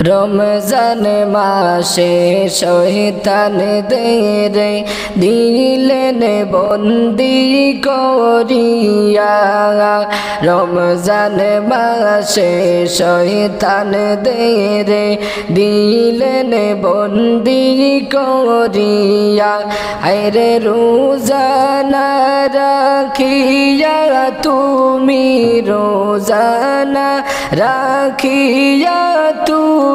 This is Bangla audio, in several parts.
রমজান মাসে শৈতান দেরে দিলেন বন্দি করিয়া। রমজান মাসে শৈতান দেরে দিলেন বন্দি করিয়া। আরে রোজানা রাখিয়া তুমি রোজানা রাখিয়া তুমি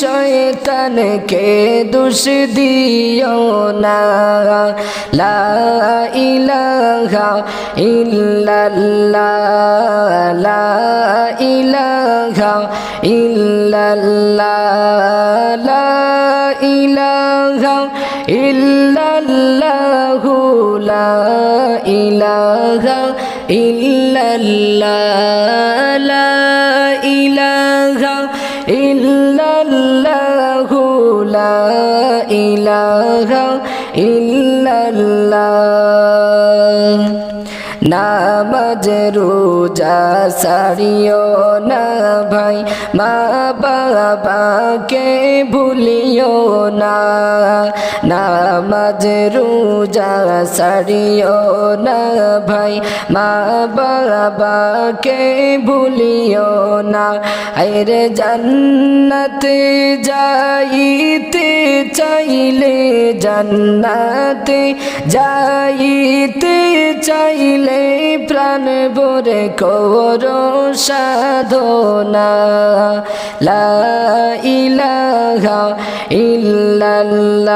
শয়তানকে দুষ দিও না। লা ইলাহা ইল্লাল্লাহ। লা ইলাহা ইল্লাল্লাহ। লা ইলাহা ইল্লাল্লাহু। লা ইলাহা ইল্লাল্লাহ। লা ইলাহা রোজা সারিও না ভাই। মা বাবাকে ভুলিও না। নামাজ রোজা সারিও না ভাই। মা বাবাকে ভুলিও না। আরে জান্নাতে যাইতে চাইলে, জান্নাতে যাইতে চাইলে প্রাণ ভরে কর সাধনা। লা ইলাহা ইল্লাল্লাহ।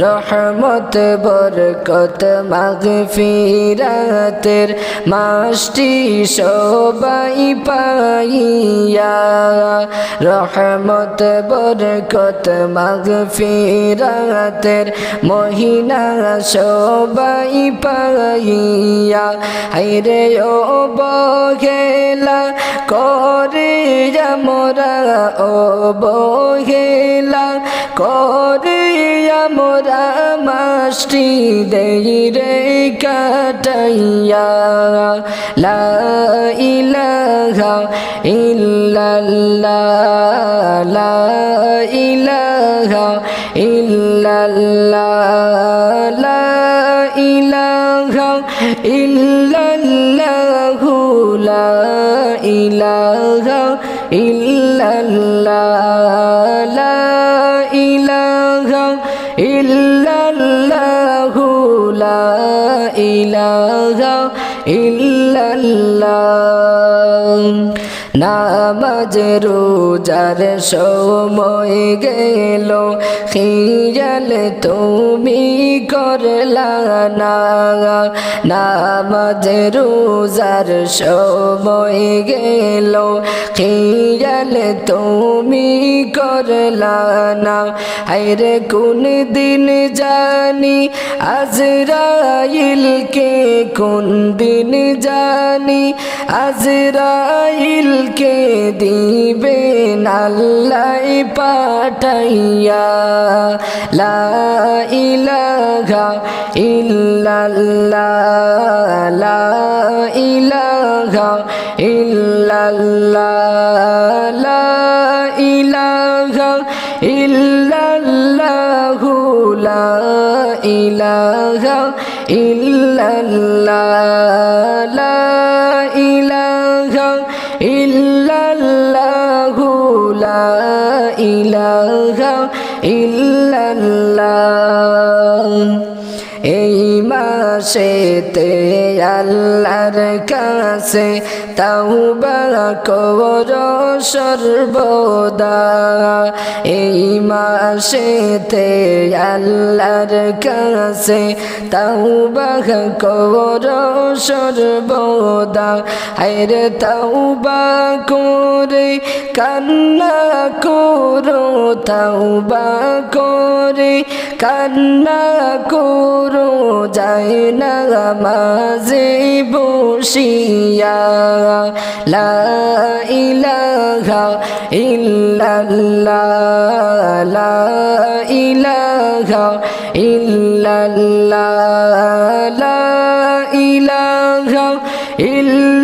রহমত, বরকত, মাগফিরাতের মাসটি সবাই পাইয়া। রহমত, বরকত, মাগফিরাতের মহিনা সবাই পাইয়া। হাইরে ও বহেলা করে মোরা ও বহেলা করে মোরা মাসটি দেই কাটাইয়া, লা ইলাহা ইল্লাল্লাহ, লা ইলাহা ইল্লাল্লাহ, লা ইলাহা ইল্লাল্লাহু, লা ইলাহা ইল্লাল্লাহ। ইল্লাল্লাহ। নামাজ রোজার সময় গেল, খিয়াল তুমি করলা না। নামাজ রোজার সময় গেল, খিয়াল তুমি করলা না। হাইরে কোন দিন জানি আজরাইলকে কোন দিন জানি আজরাইল কে দিবে নাল্লাই পাঠাইয়া, লা ইলাহা ইল্লাল্লাহ, লা ইলাহা ইল্লাল্লাহ, লা ইলাহা ইল্লাল্লাহু, লা ইলাহা ইল্লাল্লাহ, লা ইল্লাল্লাহ। এই মাসেতে আল্লাহর কাছে তাওবা কর সর্বদা। এই মাসেতে আল্লাহর কাছে তাওবা কর সর্বদা। হায়রে তাওবা করে কান্না করো, তাওবা করে। কান্না করো যায় না মাঝে বসিয়া। লা ইলাহা ইল্লাল্লাহ, লা ইলাহা ইল্লাল্লাহ, লা ইলাহা ইল্লাল্লাহ।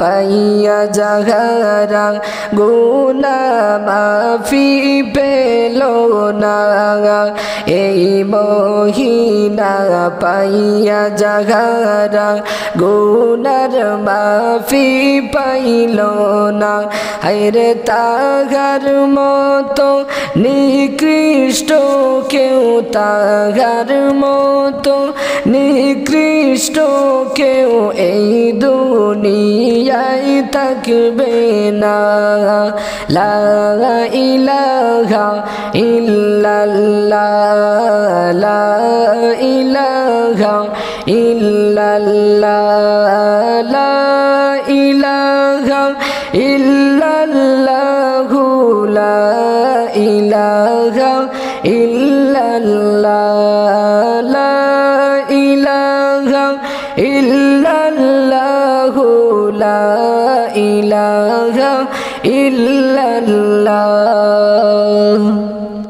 পাইয়া যাহারা গুনা মাফি পেল না। এই মহিনা পাইয়া যাহারা গুনার মাফি পাইল না। হায়রে তাহার মতো নিকৃষ্ট কেউ, তাহার মতো নিকৃষ্ট কেউ এই লাই থাকবে না। লা ইলাহা ইল্লাল্লাহ। লা ইলাহা ইল্লাল্লাহ। লা ইলাহা ইল্লাল্লাহ লা ইলাহা ইল্লাল্লাহ। লা